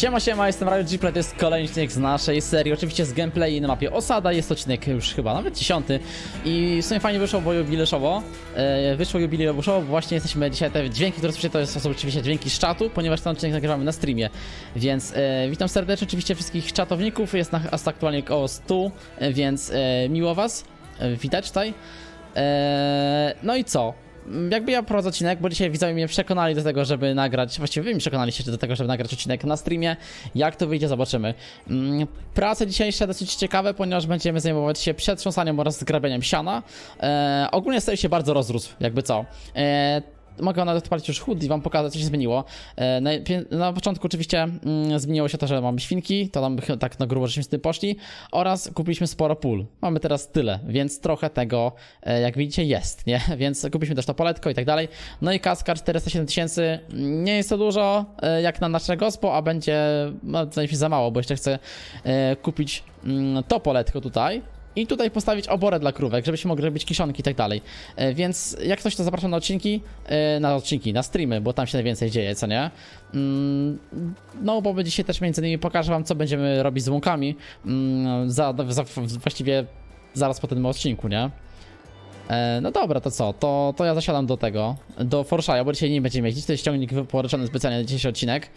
Siema, siema, jestem Raju Gplay, to jest kolejny odcinek z naszej serii, oczywiście z gameplay na mapie Osada, jest odcinek już chyba nawet dziesiąty. I w sumie fajnie wyszło, bo jubileuszowo, e, wyszło jubileuszowo, bo właśnie jesteśmy dzisiaj, te dźwięki, które słyszycie, to są oczywiście dźwięki z czatu, ponieważ ten odcinek nagrywamy na streamie, więc e, witam serdecznie oczywiście wszystkich czatowników, jest nas aktualnie około 100, e, więc e, miło was, e, widać tutaj, e, no i co? Jakby ja prowadzę odcinek, bo dzisiaj widzowie mnie przekonali do tego, żeby nagrać, właściwie wy mi przekonaliście do tego, żeby nagrać odcinek na streamie. Jak to wyjdzie, zobaczymy. Mm, Prace dzisiejsze dosyć ciekawe, ponieważ będziemy zajmować się przetrząsaniem oraz zgrabianiem siana. E, ogólnie stoi się bardzo rozrósł, jakby co. E, Mogę nawet odpalić już chód i wam pokazać, co się zmieniło. E, na, na początku oczywiście mm, zmieniło się to, że mamy świnki, to ch- tak na grubo żeśmy z tym poszli, oraz kupiliśmy sporo pól. Mamy teraz tyle, więc trochę tego, e, jak widzicie, jest, nie? Więc kupiliśmy też to poletko i tak dalej. No i kaska 407 tysięcy, nie jest to dużo, e, jak na nasze gospo, a będzie, no, za mało, bo jeszcze chcę kupić mm, to poletko tutaj. I tutaj postawić oborę dla krówek, żebyśmy mogli robić kiszonki i tak dalej. E, Więc jak ktoś to zapraszam na odcinki, e, na odcinki, na streamy, bo tam się najwięcej dzieje, co nie? Mm, No, bo dzisiaj też między innymi pokażę wam, co będziemy robić z łąkami. mm, Za, za, właściwie zaraz po tym odcinku, nie? E, No dobra, to co? To, to ja zasiadam do tego, do Forshaja, bo dzisiaj nie będziemy jeździć. To jest ciągnik wypożyczony specjalnie na dzisiejszy odcinek,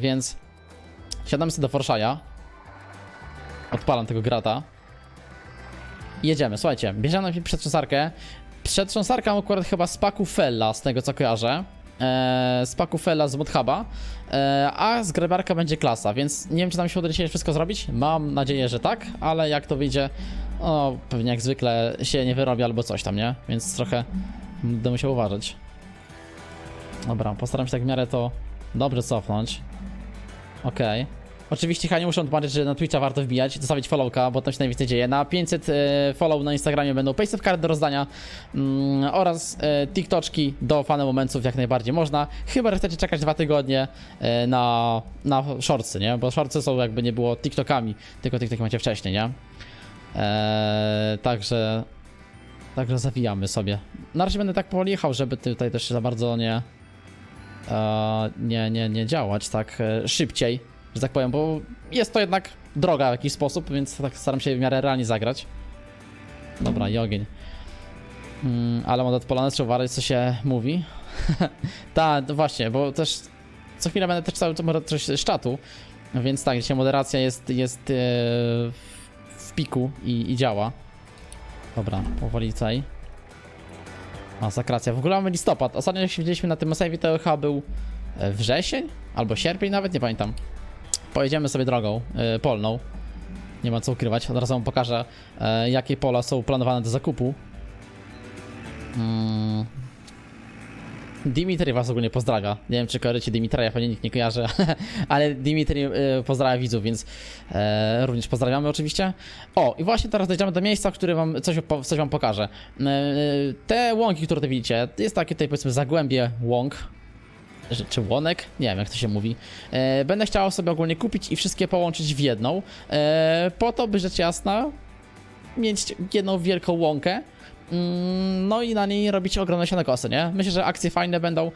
więc siadamy sobie do Forshaja. Odpalam tego grata. Jedziemy, słuchajcie, bierzemy najpierw przetrząsarkę. Przetrząsarka mam akurat chyba z paku Fella, z tego co kojarzę. Eee, z paku Fella z Mudhuba. Eee, a zgrabarka będzie klasa, więc nie wiem czy nam się uda dzisiaj wszystko zrobić. Mam nadzieję, że tak, ale jak to wyjdzie, no pewnie jak zwykle się nie wyrobi albo coś tam, nie? Więc trochę będę musiał uważać. Dobra, postaram się tak w miarę to dobrze cofnąć. Okej. Oczywiście chyba nie muszę tłumaczyć, że na Twitcha warto wbijać zostawić followka, bo tam się najwięcej dzieje. Na 500 e, follow na Instagramie będą paysafe card do rozdania mm, oraz e, TikToczki do fane momentów jak najbardziej można. Chyba, że chcecie czekać dwa tygodnie e, na, na shortsy, nie? Bo shortsy są jakby nie było TikTokami, tylko TikToki macie wcześniej, nie? E, także Także zawijamy sobie. Na razie będę tak powoli jechał, żeby tutaj też za bardzo nie, e, nie, nie, nie działać tak e, szybciej, że tak powiem, bo jest to jednak droga w jakiś sposób, więc tak staram się w miarę realnie zagrać. Dobra, i ogień. Mm, ale mod odpalony, trzeba uważać co się mówi. tak, właśnie, bo też co chwilę będę też cały czas coś z czatu, więc tak, dzisiaj moderacja jest, jest e, w piku i, i działa. Dobra, powoli tutaj. Masakracja. W ogóle mamy listopad. Ostatnio jak się widzieliśmy na tym save, to chyba był e, wrzesień? Albo sierpień nawet, nie pamiętam. Pojedziemy sobie drogą e, polną. Nie ma co ukrywać. Od razu wam pokażę, e, jakie pola są planowane do zakupu. Mm. Dimitri was ogólnie pozdrawia. Nie wiem, czy kojarzycie Dimitrija, pewnie nikt nie kojarzy, ale Dimitri e, pozdrawia widzów, więc e, również pozdrawiamy oczywiście. O, i właśnie teraz dojdziemy do miejsca, w którym wam coś, coś wam pokażę. E, te łąki, które tutaj widzicie, jest takie tutaj powiedzmy zagłębie łąk, czy- łonek, nie wiem jak to się mówi. E, będę chciał sobie ogólnie kupić i wszystkie połączyć w jedną, e, po to, by rzecz jasna mieć jedną wielką łąkę. Mm, No i na niej robić ogromne sianokosy, nie? Myślę, że akcje fajne będą.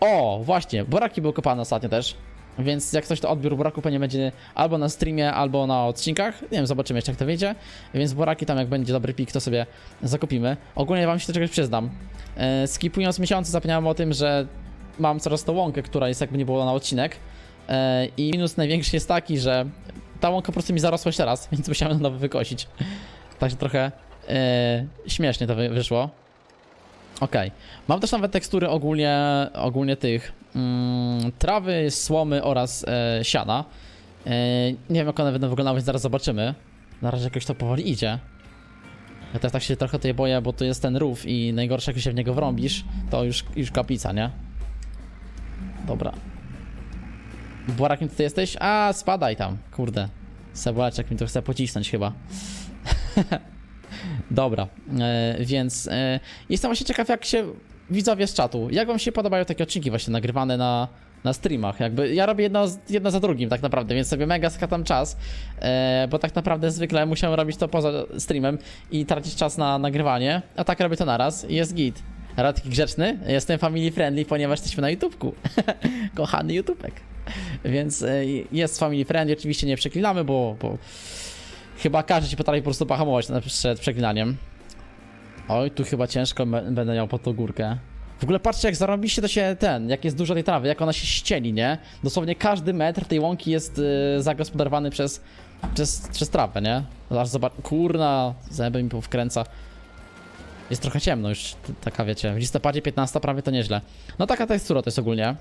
O, właśnie, boraki były kopane ostatnio też. Więc jak ktoś to odbiór buraku pewnie będzie albo na streamie, albo na odcinkach. Nie wiem, zobaczymy jeszcze jak to wyjdzie. Więc boraki tam jak będzie dobry pik, to sobie zakupimy. Ogólnie wam się do czegoś przyznam. E, skipując miesiące zapomniałem o tym, że mam coraz to łąkę, która jest jakby nie było na odcinek. E, I minus największy jest taki, że ta łąka po prostu mi zarosła jeszcze raz, więc musiałem na nowo wykosić. Także trochę e, śmiesznie to wy, wyszło. Okej. Mam też nawet tekstury ogólnie, ogólnie tych mm, trawy, słomy oraz e, siana. Nie wiem jak one będą wyglądały, zaraz zobaczymy. Na razie jakoś to powoli idzie. Ja też tak się trochę tutaj boję, bo tu jest ten rów i najgorsze jak się w niego wrąbisz, to już, już kaplica, nie? Dobra. Borakiem ty jesteś? A, spadaj tam, kurde. Sebulaczek mi to chce pocisnąć chyba. Dobra, e, więc e, jestem właśnie ciekaw jak się widzowie z czatu, jak wam się podobają takie odcinki właśnie nagrywane na, na streamach, jakby ja robię jedno, jedno za drugim tak naprawdę, więc sobie mega skatam czas, e, bo tak naprawdę zwykle musiałem robić to poza streamem i tracić czas na nagrywanie, a tak robię to naraz i jest git. Radki grzeczny, jestem family friendly, ponieważ jesteśmy na YouTubku. Kochany YouTubek. Więc e, jest family friendly, oczywiście nie przeklinamy, bo, bo chyba każdy ci potrafi po prostu pohamować przed przeklinaniem. Oj, tu chyba ciężko będę miał pod tą górkę. W ogóle patrzcie, jak zarobiście to się ten, jak jest dużo tej trawy, jak ona się ścieli, nie? Dosłownie każdy metr tej łąki jest y, zagospodarowany przez, przez, przez trawę, nie? Aż zobacz, kurna, zęby mi wkręca. Jest trochę ciemno już, taka wiecie, w listopadzie 15 prawie to nieźle. No taka tekstura to jest ogólnie.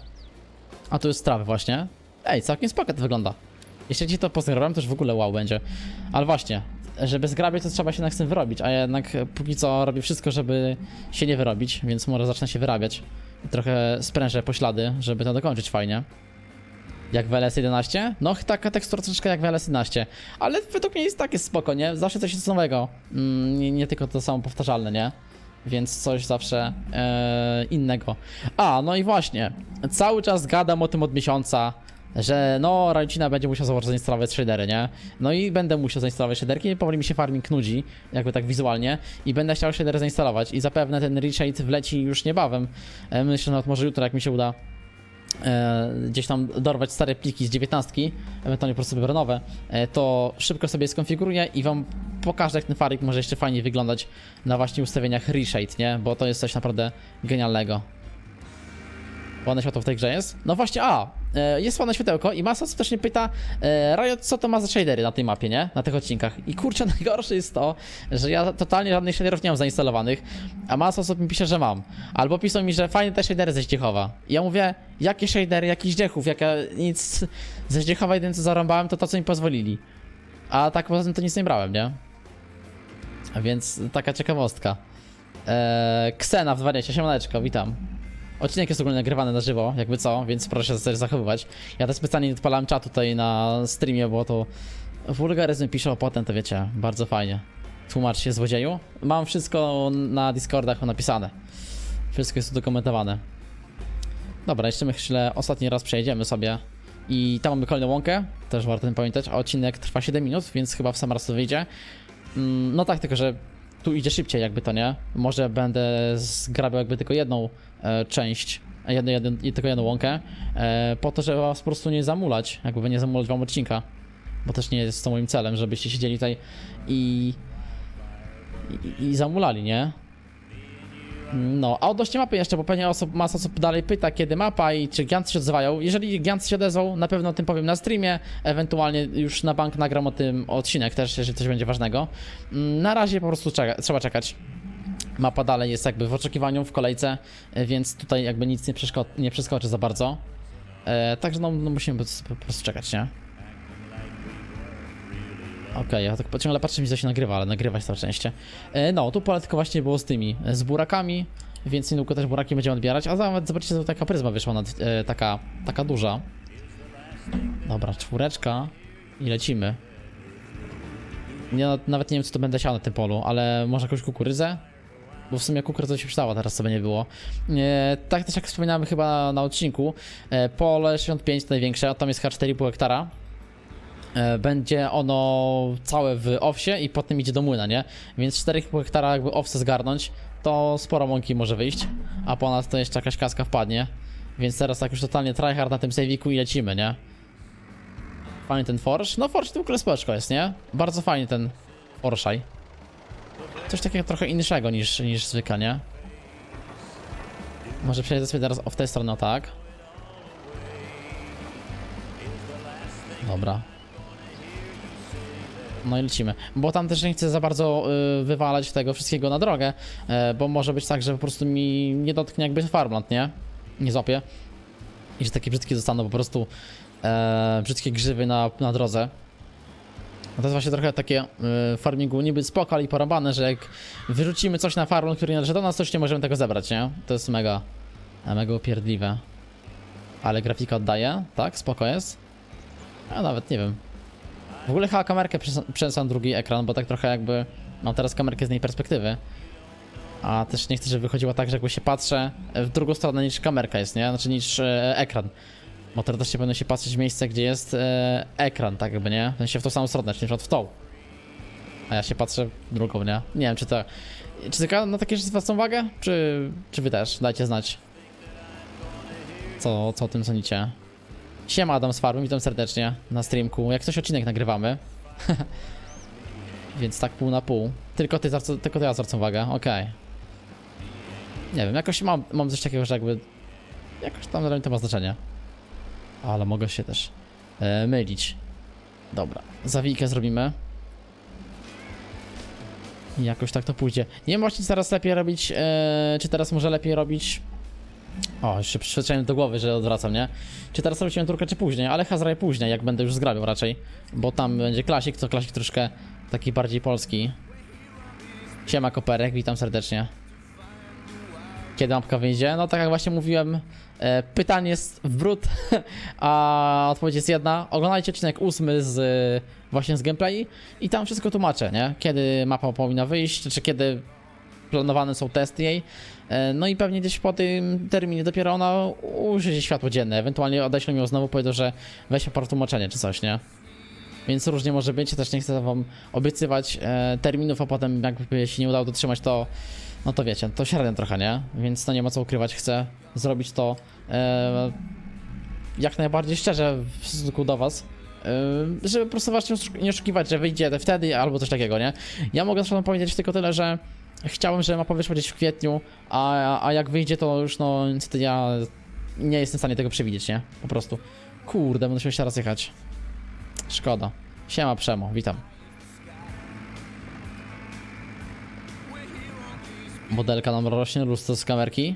A tu jest trawy właśnie. Ej, całkiem spoko to wygląda. Jeśli ci to pozgrałem, to już w ogóle wow będzie. Ale właśnie, żeby zgrabiać, to trzeba się jednak z tym wyrobić, a jednak póki co robię wszystko, żeby się nie wyrobić, więc może zacznę się wyrabiać. Trochę sprężę poślady, żeby to dokończyć fajnie. Jak w LS11? No, taka tekstura troszeczkę jak w LS11, ale według mnie jest takie spoko, nie? Zawsze coś jest nowego, mm, nie, nie tylko to samo powtarzalne, nie? Więc coś zawsze e, innego. A, no i właśnie, cały czas gadam o tym od miesiąca, że no, Rajcina będzie musiał założyć zainstalować shadery, nie? No i będę musiał zainstalować shaderki, powoli mi się farming nudzi, jakby tak wizualnie, i będę chciał shadery zainstalować i zapewne ten reshade wleci już niebawem. E, myślę, że nawet może jutro, jak mi się uda gdzieś tam dorwać stare pliki z 19, ewentualnie po prostu wybiorę nowe, e, to szybko sobie skonfiguruję i wam pokażę, jak ten farik może jeszcze fajniej wyglądać na właśnie ustawieniach reshade, nie? Bo to jest coś naprawdę genialnego. Ładne światło w tej grze jest? No właśnie, a, e, jest ładne światełko i masa osób też mnie pyta, e, Riot, co to ma za shadery na tej mapie, nie? Na tych odcinkach. I kurczę, najgorsze jest to, że ja totalnie żadnych shaderów nie mam zainstalowanych, a masa osób mi pisze, że mam. Albo piszą mi, że fajne te shadery ze Zdziechowa. I ja mówię, jakie shadery, jakich Zdziechów, jak ja nic ze Zdziechowa jedyne co zarąbałem, to to, co mi pozwolili. A tak poza tym to nic nie brałem, nie? Więc taka ciekawostka. Eee, Ksena w 20, siemaneczko, witam. Odcinek jest ogólnie nagrywany na żywo, jakby co, więc proszę się zachowywać. Ja też specjalnie nie odpalałem czatu tutaj na streamie, bo to wulgaryzmy piszą potem, to wiecie, bardzo fajnie. Tłumacz się złodzieju. Mam wszystko na Discordach napisane. Wszystko jest udokumentowane. Dobra, jeszcze myślę, ostatni raz przejedziemy sobie. I tam mamy kolejną łąkę, też warto tym pamiętać, a odcinek trwa 7 minut, więc chyba w sam raz to wyjdzie. Mm, No tak, tylko że tu idzie szybciej jakby to, nie? Może będę zgrabiał jakby tylko jedną część, jedno, jeden, tylko jedną łąkę, e, po to, żeby was po prostu nie zamulać, jakby nie zamulać wam odcinka, bo też nie jest to moim celem, żebyście siedzieli tutaj i, i, i zamulali, nie? No, a odnośnie mapy jeszcze, bo pewnie masa osób dalej pyta, kiedy mapa i czy Giants się odzywają. Jeżeli Giants się odezwał, na pewno o tym powiem na streamie, ewentualnie już na bank nagram o tym odcinek też, jeżeli coś będzie ważnego. Mm, Na razie po prostu czeka, trzeba czekać. Mapa dalej jest jakby w oczekiwaniu, w kolejce, e, więc tutaj jakby nic nie, przeszko- nie przeskoczy za bardzo. E, także no, no musimy po prostu- czekać, nie? Okej, ja tak ciągle patrzę, mi co się nagrywa, ale nagrywać to częściej. E, no, tu pole tylko właśnie było z tymi, e, z burakami, więc niedługo też buraki będziemy odbierać, a nawet zobaczcie, taka pryzma wyszła, nad, e, taka, taka duża. Dobra, czwóreczka i lecimy. Ja nawet nie wiem, co to będę siał na tym polu, ale może jakąś kukurydzę? Bo w sumie kukurydza się przydała, teraz sobie nie było. E, tak też jak wspominałem chyba na odcinku, e, pole 65 to największe, a tam jest H4,5 hektara. E, będzie ono całe w owsie i potem idzie do młyna, nie? Więc 4,5 hektara jakby owce zgarnąć, to sporo mąki może wyjść, a ponad to jeszcze jakaś kaska wpadnie. Więc teraz tak już totalnie tryhard na tym save'iku i lecimy, nie? Fajny ten forge. No forge to w ogóle spoczko jest, nie? Bardzo fajny ten forszaj. Coś takiego trochę innego niż, niż zwykle, nie? Może przejdę sobie teraz w tę stronę, tak. Dobra. No i lecimy. Bo tam też nie chcę za bardzo y, wywalać tego wszystkiego na drogę, y, bo może być tak, że po prostu mi nie dotknie jakby farmland, nie? Nie złapie. I że takie brzydkie zostaną po prostu e, brzydkie grzywy na, na drodze. No to jest właśnie trochę takie y, farmingu niby spoko, i porąbane, że jak wyrzucimy coś na farmland, który nie należy do nas, to już nie możemy tego zebrać, nie? To jest mega, mega upierdliwe. Ale grafika oddaje, tak? Spoko jest. A nawet nie wiem. W ogóle chyba kamerkę przes- przeniosłem na drugi ekran, bo tak trochę jakby mam teraz kamerkę z tej perspektywy. A też nie chcę, żeby wychodziło tak, że jakby się patrzę w drugą stronę niż kamerka jest, nie? Znaczy niż e, ekran. Bo teraz się powinno się patrzeć w miejsce, gdzie jest e, ekran, tak jakby, nie? W sensie w tą samą stronę, czyli w tą. A ja się patrzę w drugą, nie? Nie wiem, czy to... Czy tylko na takie rzeczy zwracam uwagę? Czy, czy wy też? Dajcie znać. Co, co o tym sądzicie? Siema Adam z Farmy, witam serdecznie na streamku. Jak coś odcinek nagrywamy. Więc tak pół na pół. Tylko ty, tylko ty ja zwracam uwagę, okej. Nie wiem, jakoś mam, mam coś takiego, że jakby... Jakoś tam dla mnie to ma znaczenie. Ale mogę się też e, mylić. Dobra, zawijkę zrobimy. I jakoś tak to pójdzie. Nie wiem właśnie, teraz lepiej robić, e, czy teraz może lepiej robić... O, jeszcze przyzwyczaiłem do głowy, że odwracam, nie? Czy teraz robić turkę, czy później? Ale Hazraję później, jak będę już zgrabiał raczej. Bo tam będzie klasik, to klasik troszkę taki bardziej polski. Siema Koperek, witam serdecznie. Kiedy mapka wyjdzie? No tak jak właśnie mówiłem, e, pytanie jest w brud, a odpowiedź jest jedna. Oglądajcie odcinek ósmy z właśnie z gameplay i tam wszystko tłumaczę, nie? Kiedy mapa powinna wyjść, czy kiedy planowane są testy jej. E, No i pewnie gdzieś po tym terminie dopiero ona ujrzy światło dzienne. Ewentualnie odeślę ją znowu, powiedzą, że weź po tłumaczenie czy coś, nie? Więc różnie może być, też nie chcę wam obiecywać e, terminów, a potem jakby się nie udało dotrzymać, to no to wiecie, to średnio trochę, nie? Więc to nie ma co ukrywać, chcę zrobić to e, jak najbardziej szczerze w stosunku do was. e, Żeby po prostu was nie oszukiwać, że wyjdzie wtedy albo coś takiego, nie? Ja mogę zresztą powiedzieć tylko tyle, że chciałem, żeby mapa wyszła gdzieś w kwietniu, a, a jak wyjdzie, to już no niestety ja nie jestem w stanie tego przewidzieć, nie? Po prostu. Kurde, będę musiał jeszcze raz jechać. Szkoda. Siema Przemo, witam. Modelka nam rośnie, lustro z kamerki.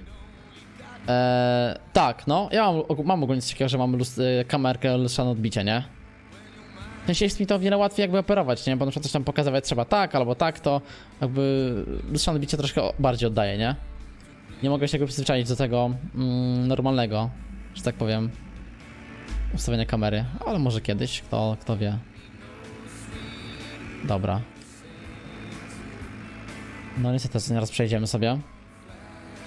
Eee, tak, no, ja mam, mam ogólnie coś takiego, że mam lust, e, kamerkę lustrzane odbicie, nie? W sensie jest mi to o wiele łatwiej jakby operować, nie? Bo na przykład coś tam pokazywać trzeba tak albo tak, to jakby lustrzane odbicie troszkę bardziej oddaje, nie? Nie mogę się jakby przyzwyczaić do tego mm, normalnego, że tak powiem, ustawienia kamery, ale może kiedyś, kto, kto wie. Dobra. No niestety, zaraz przejdziemy sobie.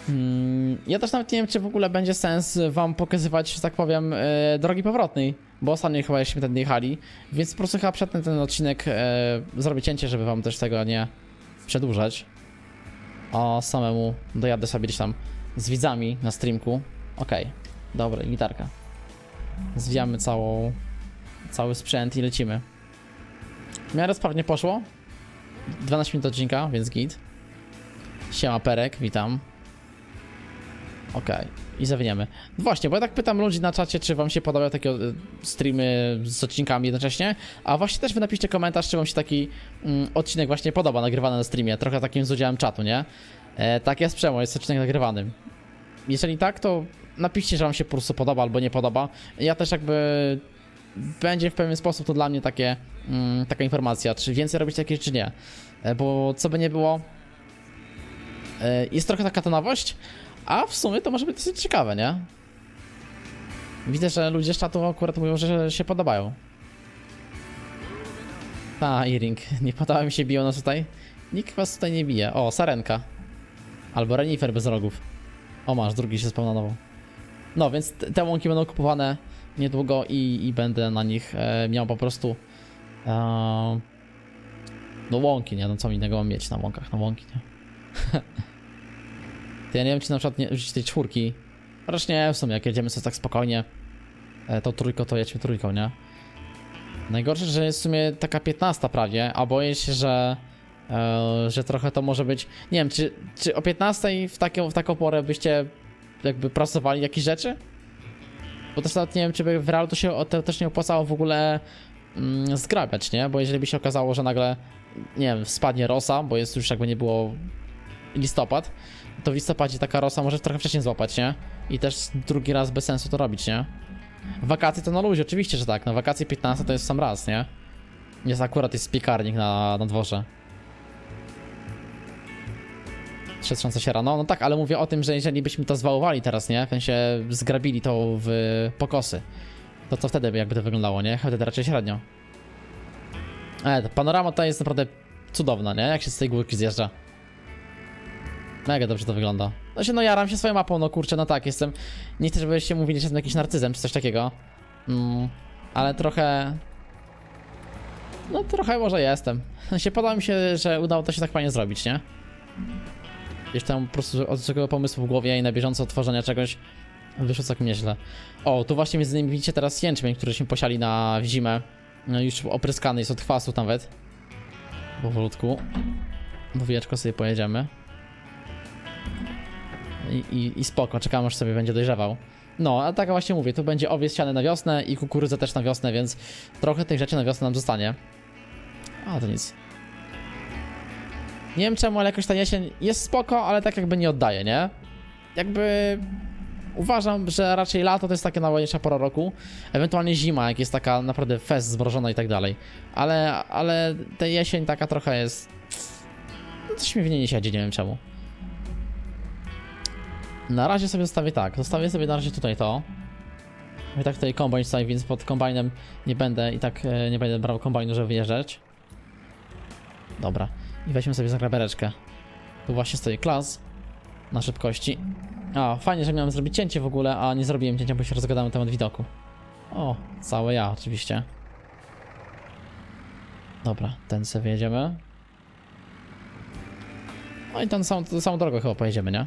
Mm, ja też nawet nie wiem, czy w ogóle będzie sens wam pokazywać, że tak powiem, e, drogi powrotnej, bo ostatnio chyba jeszcze tędy jechali, więc po prostu chyba przedtem ten odcinek e, zrobię cięcie, żeby wam też tego nie przedłużać. A samemu dojadę sobie gdzieś tam z widzami na streamku. Okej, dobra, gitarka. Zwijamy całą, cały sprzęt i lecimy. W miarę sprawnie poszło. 12 minut odcinka, więc git. Siema Perek, witam. Okej, i zawiniemy. Właśnie, bo ja tak pytam ludzi na czacie, czy wam się podobają takie e, streamy z odcinkami jednocześnie, a właśnie też wy napiszcie komentarz, czy wam się taki mm, odcinek właśnie podoba, nagrywany na streamie, trochę takim z udziałem czatu, nie? E, tak jest przemo, jest odcinek nagrywany. Jeżeli tak, to napiszcie, że wam się po prostu podoba albo nie podoba. Ja też jakby będzie w pewien sposób to dla mnie takie, mm, taka informacja, czy więcej robić takie, czy nie. E, Bo co by nie było, e, jest trochę taka to nowość, a w sumie to może być dosyć ciekawe, nie? Widzę, że ludzie z czatu akurat mówią, że się podobają. Ta, Iring, nie podoba mi się biją nas tutaj. Nikt was tutaj nie bije. O, Sarenka. Albo Renifer bez rogów. O, masz, drugi się spełnował. No, więc te- łąki będą kupowane niedługo i, i będę na nich e, miał po prostu e, no łąki, nie? No co innego mam mieć na łąkach, no łąki, nie? to ja nie wiem, czy na przykład nie użyć tej czwórki. Chociaż nie, w sumie, jak jedziemy sobie tak spokojnie, e, to trójko, to jedźmy trójką, nie? Najgorsze, że jest w sumie taka 15 prawie, a boję się, że e, że trochę to może być, nie wiem, czy, czy o 15 w, taką w taką porę byście jakby pracowali jakieś rzeczy? Bo też nawet nie wiem, czy w realu to się też nie opłacało w ogóle mm, zgrabiać, nie? Bo jeżeli by się okazało, że nagle, nie wiem, spadnie rosa, bo jest już jakby nie było listopad, to w listopadzie taka rosa może trochę wcześniej złapać, nie? I też drugi raz bez sensu to robić, nie? Wakacje to na luzie, oczywiście, że tak. Na wakacje 15 to jest sam raz, nie? Jest akurat jest piekarnik na, na dworze. Trzetrzące się rano. No tak, ale mówię o tym, że jeżeli byśmy to zwałowali teraz, nie? W sensie zgrabili to w pokosy. To co wtedy by jakby to wyglądało, nie? Wtedy raczej średnio. E, ta panorama tutaj jest naprawdę cudowna, nie? Jak się z tej górki zjeżdża. Mega dobrze to wygląda. No się, no jaram się swoją mapą, no kurczę, no tak, jestem... Nie chcę, żebyście mówili, że jestem jakiś narcyzem czy coś takiego. Mm, ale trochę... No trochę może jestem. No się podoba mi się, że udało to się tak fajnie zrobić, nie? Gdzieś tam po prostu od zwykłego pomysłu w głowie i na bieżąco tworzenia czegoś Wyszło całkiem nieźle. O, tu właśnie między innymi widzicie teraz jęczmień, któryśmy posiali na zimę. No już opryskany jest od kwasu nawet. Powolutku. Dwójeczko sobie pojedziemy. I, i, I spoko, czekam aż sobie będzie dojrzewał. No, a tak właśnie mówię, tu będzie owiec siany na wiosnę i kukurydza też na wiosnę, więc trochę tych rzeczy na wiosnę nam zostanie. A, to nic. Nie wiem czemu, ale jakoś ta jesień jest spoko, ale tak jakby nie oddaje, nie? Jakby uważam, że raczej lato to jest taka najładniejsza pora roku, ewentualnie zima, jak jest taka naprawdę fest zmrożona i tak dalej. Ale, ale ta jesień taka trochę jest... No coś mi w niej nie siedzi, nie wiem czemu. Na razie sobie zostawię tak, zostawię sobie na razie tutaj to. I tak tutaj kombajn stoi, więc pod kombajnem nie będę i tak e, nie będę brał kombajnu, żeby wyjeżdżać. Dobra. I weźmy sobie zagrabereczkę. Tu właśnie stoi klas na szybkości. A, fajnie, że miałem zrobić cięcie w ogóle, a nie zrobiłem cięcia, bo się rozgadałem temat widoku. O, całe ja oczywiście. Dobra, ten sobie jedziemy. No i tą samą, tą samą drogą chyba pojedziemy, nie?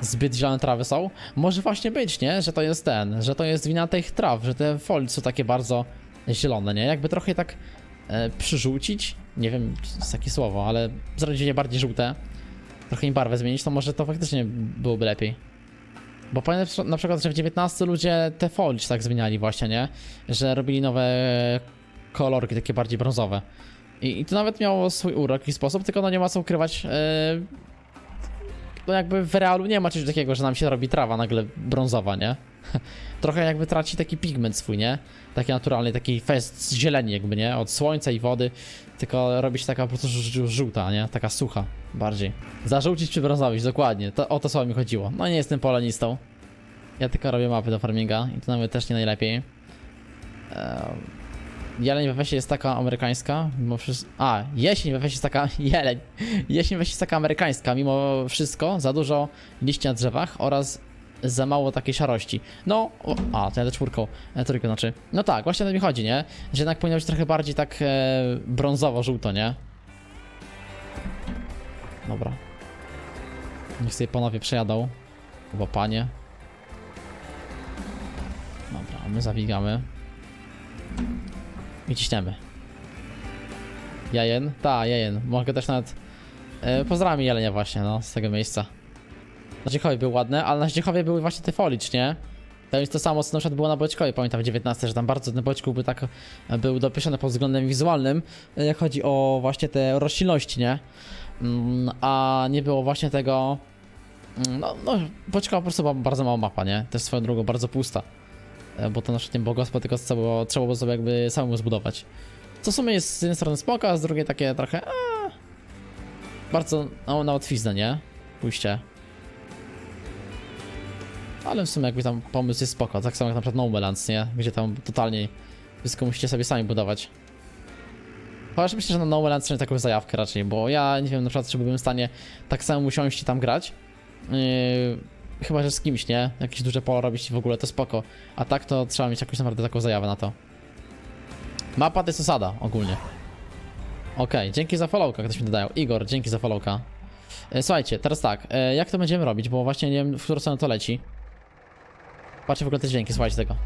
Zbyt zielone trawy są? Może właśnie być, nie? Że to jest ten, że to jest wina tych traw, że te folie są takie bardzo zielone, nie? Jakby trochę tak e, przyrzucić, nie wiem, czy jest takie słowo, ale zrobić je bardziej żółte, trochę im barwę zmienić, to może to faktycznie byłoby lepiej. Bo pamiętam na przykład, że w 19 ludzie te folie tak zmieniali właśnie, nie? Że robili nowe kolorki, takie bardziej brązowe. I, I to nawet miało swój urok jakiś sposób, tylko no nie ma co ukrywać. Yy, no jakby w realu nie ma czegoś takiego, że nam się robi trawa nagle brązowa, nie? Trochę jakby traci taki pigment swój, nie? Taki naturalny, taki fest zieleni jakby, nie? Od słońca i wody, tylko robi się taka po prostu żół- żółta, nie? Taka sucha bardziej. Zażółcić czy brązowić, dokładnie. To, o to słowo mi chodziło. No nie jestem polenistą. Ja tylko robię mapy do farminga i to nawet też nie najlepiej. Eee, Jeleń we wesie jest taka amerykańska, mimo wszystko. A, jesień we wesie jest taka. Jeleń. Jesień we wesie jest taka amerykańska, mimo wszystko. Za dużo liści na drzewach oraz za mało takiej szarości. No, o, a, to ja czwórką, e, trójką znaczy. No tak, właśnie to mi chodzi, nie? Że jednak powinno być trochę bardziej tak e, brązowo-żółto, nie? Dobra. Niech sobie panowie przejadą. Chyba panie. Dobra, my zawigamy. I ciśniemy. Jajen? Ta, jajen. Mogę też nawet... E, pozdrawiam jelenia właśnie, no, z tego miejsca. Na Dziechowie był ładne, ale na Dziechowie były właśnie te folicz, nie? To jest to samo, co na przykład było na Boćkowie, pamiętam w 19, że tam bardzo ten Boćków był tak, e, był dopieszony pod względem wizualnym, e, jak chodzi o właśnie te roślinności, nie? Mm, A nie było właśnie tego... mm, No, no Boćkowa po prostu była bardzo mała mapa, nie? Też swoją drogą bardzo pusta. E, Bo to na przykład nie bogostwo, tylko trzeba było, trzeba było sobie jakby samemu zbudować. Co w sumie jest z jednej strony spoko, a z drugiej takie trochę... Bardzo no, na łatwiznę, nie? Pójście. Ale w sumie jakby tam pomysł jest spoko, tak samo jak na przykład No Balance, nie? Gdzie tam totalnie wszystko musicie sobie sami budować. Chociaż myślę, że na No Balance trzeba taką zajawkę raczej, bo ja nie wiem na przykład, czy byłbym w stanie tak samo usiąść i tam grać. Yy, chyba, że z kimś, nie? Jakieś duże pole robić i w ogóle to spoko. A tak to trzeba mieć jakąś naprawdę taką zajawę na to. Mapa to jest osada ogólnie. Okej, dzięki za followka, ktoś mi dodają. Igor, dzięki za followka. E, Słuchajcie, teraz tak, e, jak to będziemy robić, bo właśnie nie wiem, w którą stronę to leci. Patrzcie w ogóle te dźwięki, słuchajcie tego.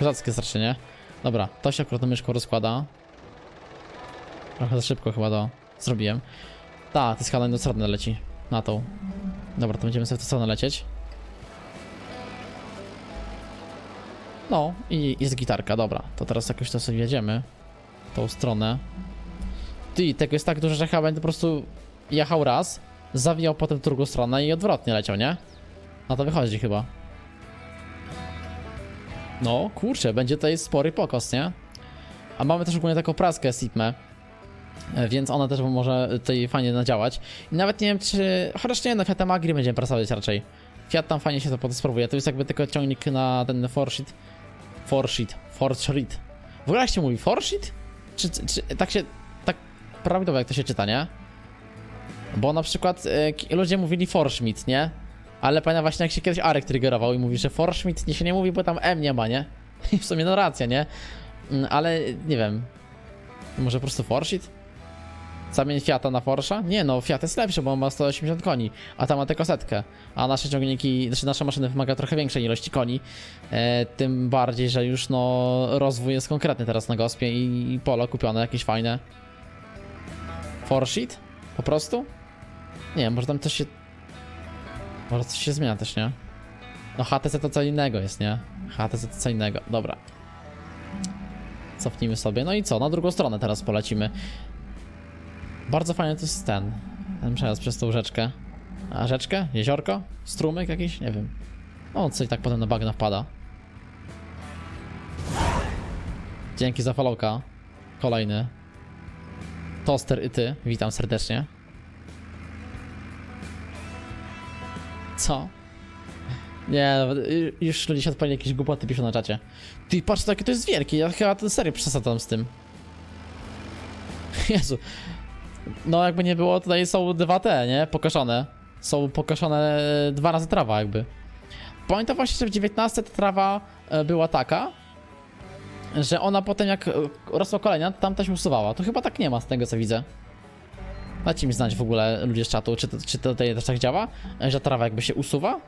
Rzadkie strasznie, nie? Dobra, to się akurat myszką rozkłada. Trochę za szybko chyba to zrobiłem. Tak, to jest chyba na leci. Na tą. Dobra, to będziemy sobie w tę stronę lecieć. No, i jest gitarka, dobra. To teraz jakoś to sobie jedziemy. Tą stronę. Ty, tego jest tak dużo, że chyba będę po prostu jechał raz, zawijał potem w drugą stronę i odwrotnie leciał, nie? Na to wychodzi chyba. No, kurczę, będzie tutaj spory pokos, nie? A mamy też ogólnie taką praskę Sigmę, e, więc ona też może tutaj fajnie nadziałać. I nawet nie wiem, czy... Chociaż nie, na Fiatem Agri będziemy pracować raczej. Fiat tam fajnie się to potem sprawuje. To jest jakby tylko ciągnik na ten forsheet. Forsheet. Forsheet. W ogóle jak się mówi? Forsheet? Czy, czy, czy tak się... Tak prawidłowo jak to się czyta, nie? Bo na przykład e, ludzie mówili Forschmidt, nie? Ale pamiętam właśnie jak się kiedyś Arek triggerował i mówi, że Forschmidt nie się nie mówi, bo tam M nie ma, nie? I w sumie no racja, nie? Mm, Ale nie wiem. Może po prostu Forschit? Zamień Fiata na Porsche? Nie no, Fiat jest lepszy, bo on ma 180 koni, a ta ma tylko setkę. A nasze ciągniki, znaczy nasze maszyny wymaga trochę większej ilości koni. E, tym bardziej, że już no rozwój jest konkretny teraz na gospie i, i polo kupione jakieś fajne. Forsheet? Po prostu? Nie może tam też się... Może coś się zmienia też, nie? No HTC to co innego jest, nie? HTC to co innego, dobra. Cofnijmy sobie, no i co? Na drugą stronę teraz polecimy. Bardzo fajny to jest ten. Ten przejazd przez tą rzeczkę. A rzeczkę? Jeziorko? Strumyk jakiś? Nie wiem. No, co i tak potem na bagna wpada. Dzięki za followka. Kolejny. Toster i ty. Witam serdecznie. Co? Nie, y, już ludzie się odpalili jakieś głupoty piszą na czacie. Ty, patrz, takie to jest wielkie, ja chyba ten serio przesadzam z tym. Jezu. No jakby nie było, tutaj są dwa te, nie? Pokoszone. Są pokoszone e, dwa razy trawa jakby. Pamiętam właśnie, że w 19 ta trawa e, była taka, że ona potem jak e, rosła kolejna, tamta się usuwała. To chyba tak nie ma z tego co widzę. Dajcie mi znać w ogóle ludzie z czatu, czy to, czy to tutaj też tak działa, e, że trawa jakby się usuwa.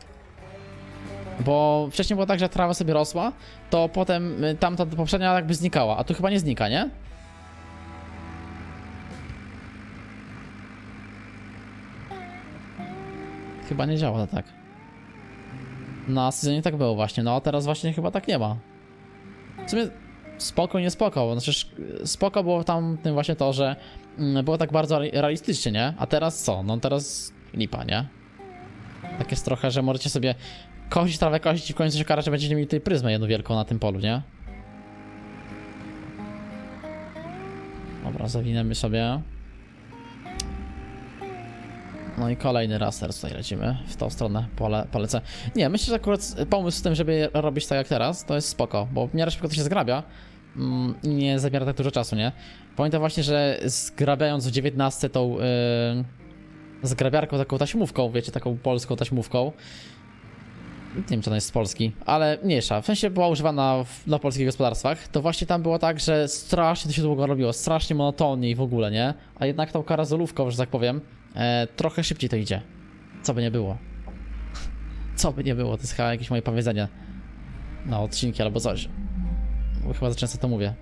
Bo wcześniej było tak, że trawa sobie rosła, to potem y, tamta poprzednia jakby znikała, a tu chyba nie znika, nie? Chyba nie działa tak. Na sezonie tak było właśnie, no a teraz właśnie chyba tak nie ma. W sumie spoko, nie spoko, bo znaczy spoko było tam tym właśnie to, że mm, było tak bardzo re- realistycznie, nie? A teraz co? No teraz lipa, nie? Tak jest trochę, że możecie sobie kosić trawę, kosić i w końcu się kara, że będziecie mieli tutaj pryzmę jedną wielką na tym polu, nie? Dobra, zawiniemy sobie. No i kolejny raster tutaj lecimy, w tą stronę pole, polecę. Nie, myślę, że akurat pomysł z tym, żeby robić tak jak teraz, to jest spoko, bo w miarę szybko to się zgrabia mm, i nie zabiera tak dużo czasu, nie? Pamiętam właśnie, że zgrabiając w 19 tą... Yy, zgrabiarką, taką taśmówką, wiecie, taką polską taśmówką. Nie wiem, czy ona jest z Polski, ale mniejsza. W sensie była używana w, na polskich gospodarstwach. To właśnie tam było tak, że strasznie to się długo robiło, strasznie monotonnie i w ogóle, nie? A jednak tą karazolówką, że tak powiem, e, trochę szybciej to idzie. Co by nie było. Co by nie było, to jest chyba jakieś moje powiedzenie na odcinki albo coś. Bo chyba za często to mówię.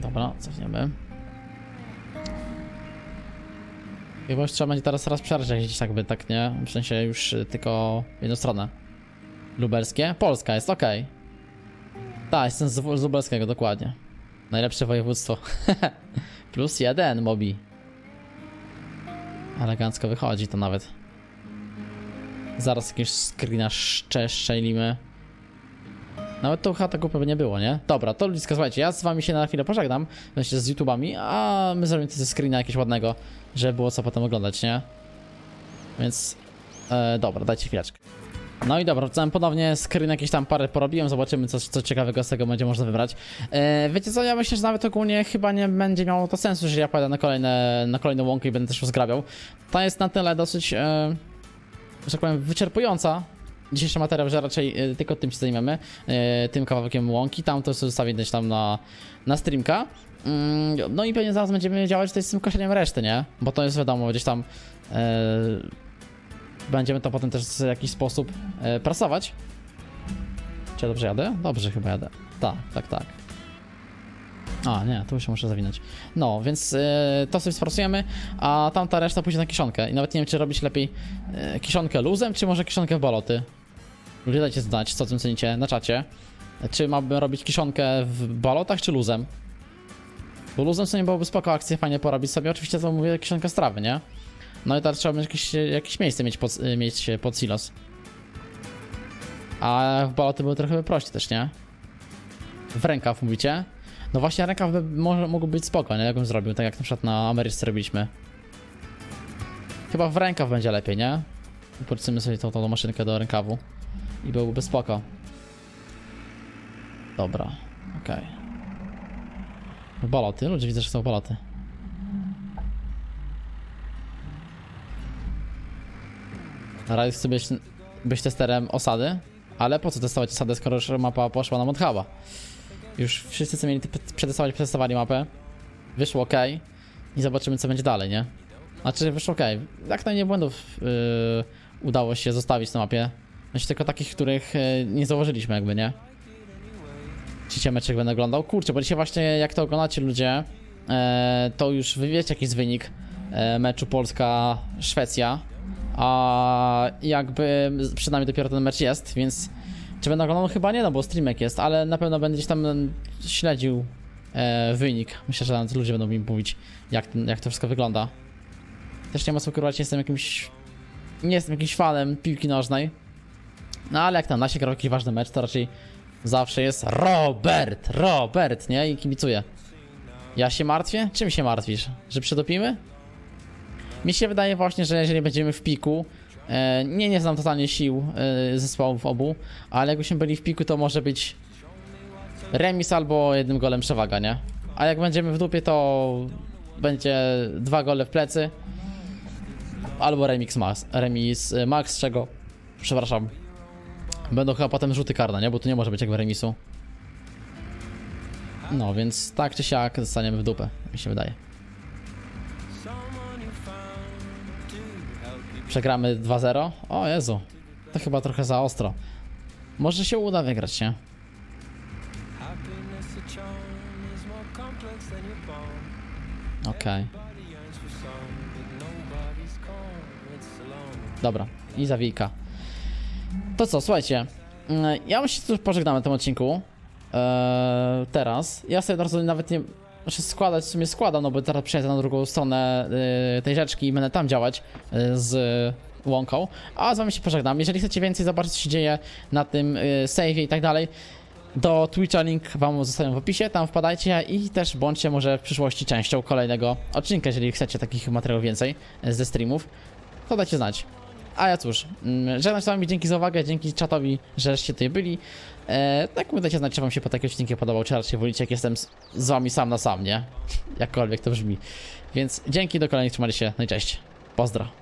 Dobra, cofniemy. Chyba już trzeba będzie teraz raz przerwać gdzieś tak by, tak nie? W sensie już y, tylko jedną stronę. Lubelskie? Polska jest, okej. Tak, jestem z, z lubelskiego, dokładnie. Najlepsze województwo. Plus jeden, Mobi. Elegancko wychodzi to nawet. Zaraz jakiegoś screena szcze- szczelimy. Nawet to chata kupy nie było, nie? Dobra, to ludziska, słuchajcie, ja z wami się na chwilę pożegnam, w sensie z YouTubami, a my zrobimy ze screena jakiegoś ładnego, żeby było co potem oglądać, nie? Więc, e, dobra, dajcie chwileczkę. No i dobra, wracałem ponownie, screen jakieś tam parę porobiłem, zobaczymy co, co ciekawego z tego będzie można wybrać. E, wiecie co, ja myślę, że nawet ogólnie chyba nie będzie miało to sensu, że ja pojadę na kolejne, na kolejną łąkę i będę też uzgrabiał. Ta jest na tyle dosyć, e, że tak powiem, wyczerpująca, dzisiejszy materiał, że raczej y, tylko tym się zajmiemy, tym kawałkiem łąki, tam to zostawię gdzieś tam na, na streamka. Mm, No i pewnie zaraz będziemy działać tutaj z tym koszeniem reszty, nie? Bo to jest wiadomo, gdzieś tam będziemy to potem też w jakiś sposób y, prasować. Czy ja dobrze jadę? Dobrze chyba jadę. Tak, tak, tak. A, nie, tu się muszę zawinąć. No, więc y, to sobie sforsujemy, a tamta reszta pójdzie na kiszonkę. I nawet nie wiem, czy robić lepiej y, kiszonkę luzem, czy może kiszonkę w baloty. Ludzie dajcie znać, co tym cenicie na czacie. Czy mamy robić kiszonkę w balotach, czy luzem? Bo luzem sobie byłoby spoko akcję, fajnie porobić sobie. Oczywiście to mówię kiszonkę z trawy, nie? No i teraz trzeba będzie jakieś, jakieś miejsce mieć pod, mieć pod silos. A w baloty były trochę prościej też, nie? W rękaw mówicie? No właśnie rękaw by może, mógł być spoko, nie? Jakbym zrobił, tak jak na przykład na Ameryczce robiliśmy. Chyba w rękaw będzie lepiej, nie? Porcymy sobie tą, tą maszynkę do rękawu. I byłby spoko. Dobra, okej. Baloty, ludzie widzę, że są baloty. Razie chcę być, testerem osady, ale po co testować osadę, skoro już mapa poszła na Montchaba? Już wszyscy, co mieli te- przetestować, przetestowali mapę. wyszło ok i zobaczymy co będzie dalej, nie? Znaczy wyszło ok. Jak najmniej błędów yy, udało się zostawić na mapie. Myślę tylko takich, których yy, nie założyliśmy jakby, nie? Dzisiaj meczek będę oglądał. Kurczę, bo dzisiaj właśnie jak to oglądacie ludzie, e, to już wy wiecie jaki jest wynik e, meczu Polska-Szwecja. A jakby przed nami dopiero ten mecz jest, więc czy będę oglądał? Chyba nie, no bo streamek jest, ale na pewno będę gdzieś tam śledził e, wynik. Myślę, że nawet ludzie będą mi mówić, jak, ten- jak to wszystko wygląda. Też nie ma co ukrywać, nie jestem jakimś. Nie jestem jakimś fanem piłki nożnej. No ale jak tam nasi jakiś ważny mecz, to raczej zawsze jest Robert, Robert, nie? I kibicuję. Ja się martwię? Czym się martwisz? Że przedopimy? Mi się wydaje właśnie, że jeżeli będziemy w piku, e, nie, nie znam totalnie sił e, zespołów obu, ale jakbyśmy byli w piku, to może być remis albo jednym golem przewaga, nie? A jak będziemy w dupie, to będzie dwa gole w plecy albo remis max, remis e, max, czego, przepraszam, będą chyba potem rzuty karne, nie? Bo tu nie może być jakby remisu. No, więc tak czy siak zostaniemy w dupę, mi się wydaje. Przegramy 2-0? O Jezu, to chyba trochę za ostro. Może się uda wygrać, nie? Okej, alone. dobra. I zawijka. To co, słuchajcie. mm, Ja myślę, że pożegnamy w tym odcinku. Eee, teraz. Ja sobie nawet nie... Znaczy składać w sumie składam, no bo teraz przejdę na drugą stronę y, tej rzeczki i będę tam działać y, z łąką. A z wami się pożegnam. Jeżeli chcecie więcej zobaczyć, co się dzieje na tym y, save'ie i tak dalej, do Twitcha link wam zostawiam w opisie, tam wpadajcie i też bądźcie może w przyszłości częścią kolejnego odcinka, jeżeli chcecie takich materiałów więcej y, ze streamów, to dajcie znać. A ja cóż, mm, żegnam się z wami, dzięki za uwagę, dzięki czatowi, żeście tutaj byli. E, tak mówię, dajcie znać, czy wam się po takim odcinku podobał, czy raczej wolicie, jak jestem z, z wami sam na sam, nie? Jakkolwiek to brzmi. Więc dzięki, do kolejnych, trzymajcie się, no i cześć. Pozdro.